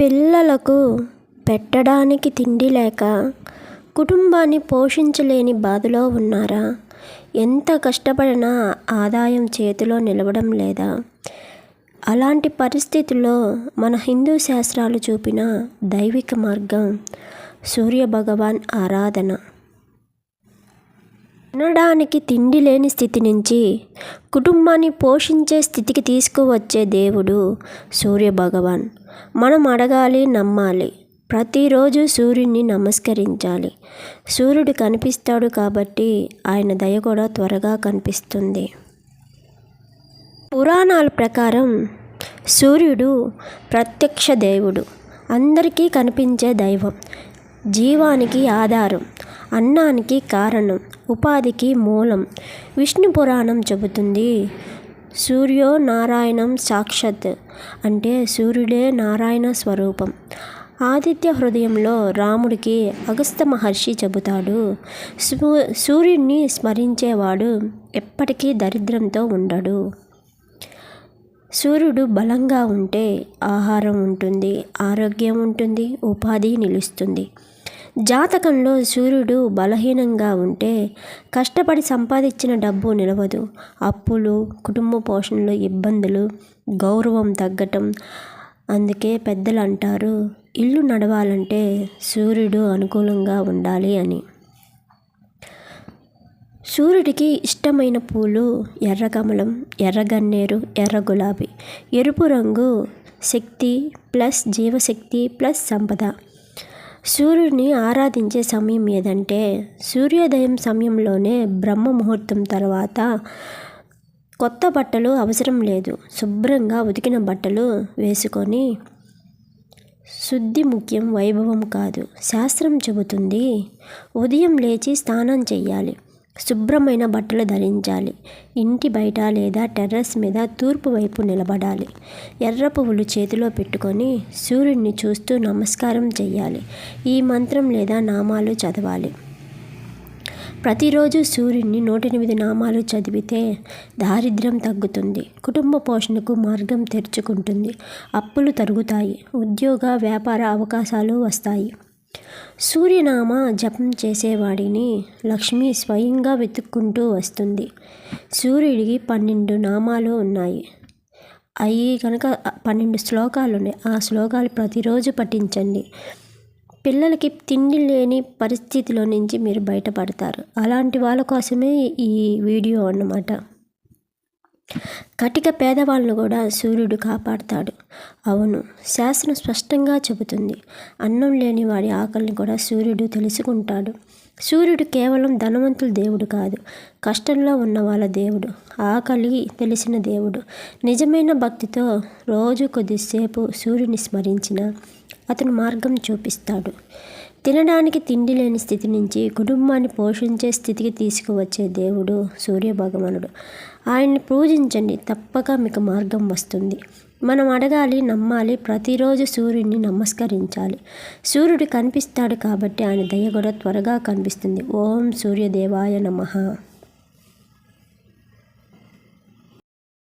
పిల్లలకు పెట్టడానికి తిండి లేక కుటుంబాన్ని పోషించలేని బాధలో ఉన్నారా? ఎంత కష్టపడినా ఆదాయం చేతిలో నిలవడం లేదా? అలాంటి పరిస్థితుల్లో మన హిందూ శాస్త్రాలు చూపిన దైవిక మార్గం సూర్యభగవాన్ ఆరాధన. తినడానికి తిండి లేని స్థితి నుంచి కుటుంబాన్ని పోషించే స్థితికి తీసుకువచ్చే దేవుడు సూర్యభగవాన్ మనం అడగాలి నమ్మాలి. ప్రతిరోజు సూర్యుడిని నమస్కరించాలి. సూర్యుడు కనిపిస్తాడు కాబట్టి ఆయన దయ కూడా త్వరగా కనిపిస్తుంది. పురాణాల ప్రకారం సూర్యుడు ప్రత్యక్ష దేవుడు. అందరికీ కనిపించే దైవం. జీవానికి ఆధారం. అన్నానికి కారణం. ఉపాధికి మూలం. విష్ణు పురాణం చెబుతుంది సూర్యో నారాయణం సాక్షాత్ అంటే సూర్యుడే నారాయణ స్వరూపం. ఆదిత్య హృదయంలో రాముడికి అగస్త మహర్షి చెబుతాడు సూర్యుడిని స్మరించేవాడు ఎప్పటికీ దరిద్రంతో ఉండడు. సూర్యుడు బలంగా ఉంటే ఆహారం ఉంటుంది ఆరోగ్యం ఉంటుంది ఉపాధి నిలుస్తుంది. జాతకంలో సూర్యుడు బలహీనంగా ఉంటే కష్టపడి సంపాదించిన డబ్బు నిలవదు. అప్పులు కుటుంబ పోషణలో ఇబ్బందులు గౌరవం తగ్గటం అందుకే పెద్దలు అంటారు ఇల్లు నడవాలంటే సూర్యుడు అనుకూలంగా ఉండాలి అని. సూర్యుడికి ఇష్టమైన పూలు ఎర్ర కమలం ఎర్ర గన్నేరు ఎర్ర గులాబీ ఎరుపు రంగు శక్తి ప్లస్ జీవశక్తి ప్లస్ సంపద. సూర్యుడిని ఆరాధించే సమయం ఏదంటే సూర్యోదయం సమయంలోనే బ్రహ్మ ముహూర్తం తర్వాత కొత్త బట్టలు అవసరం లేదు. శుభ్రంగా ఉతికిన బట్టలు వేసుకొని శుద్ధి ముఖ్యం వైభవం కాదు. శాస్త్రం చెబుతుంది ఉదయం లేచి స్నానం చేయాలి శుభ్రమైన బట్టలు ధరించాలి. ఇంటి బయట లేదా టెర్రస్ మీద తూర్పు వైపు నిలబడాలి. ఎర్ర పువ్వులు చేతిలో పెట్టుకొని సూర్యుడిని చూస్తూ నమస్కారం చేయాలి ఈ మంత్రం లేదా నామాలు చదవాలి. ప్రతిరోజు సూర్యుడిని నూట ఎనిమిది నామాలు చదివితే దారిద్ర్యం తగ్గుతుంది. కుటుంబ పోషణకు మార్గం తెరుచుకుంటుంది. అప్పులు తరుగుతాయి. ఉద్యోగ వ్యాపార అవకాశాలు వస్తాయి. సూర్యనామ జపం చేసేవాడిని లక్ష్మి స్వయంగా వెతుక్కుంటూ వస్తుంది. సూర్యుడికి పన్నెండు నామాలు ఉన్నాయి. అవి కనుక పన్నెండు శ్లోకాలు ఉన్నాయి ఆ శ్లోకాలు ప్రతిరోజు పఠించండి. పిల్లలకి తిండి లేని పరిస్థితిలో నుంచి మీరు బయటపడతారు. అలాంటి వాళ్ళ కోసమే ఈ వీడియో అన్నమాట. కటిక పేదవాళ్ళను కూడా సూర్యుడు కాపాడుతాడు. అవును శాస్త్రం స్పష్టంగా చెబుతుంది. అన్నం లేని వాడి ఆకలిని కూడా సూర్యుడు తెలుసుకుంటాడు. సూర్యుడు కేవలం ధనవంతుల దేవుడు కాదు కష్టంలో ఉన్న వాళ్ళ దేవుడు ఆకలి తెలిసిన దేవుడు. నిజమైన భక్తితో రోజు కొద్దిసేపు సూర్యుని స్మరించిన అతను మార్గం చూపిస్తాడు. తినడానికి తిండి లేని స్థితి నుంచి కుటుంబాన్ని పోషించే స్థితికి తీసుకువచ్చే దేవుడు సూర్యభగవానుడు. ఆయన్ని పూజించండి తప్పక మీకు మార్గం వస్తుంది. మనం అడగాలి నమ్మాలి ప్రతిరోజు సూర్యుడిని నమస్కరించాలి. సూర్యుడు కనిపిస్తాడు కాబట్టి ఆయన దయ కూడా త్వరగా కనిపిస్తుంది. ఓం సూర్యదేవాయ నమ.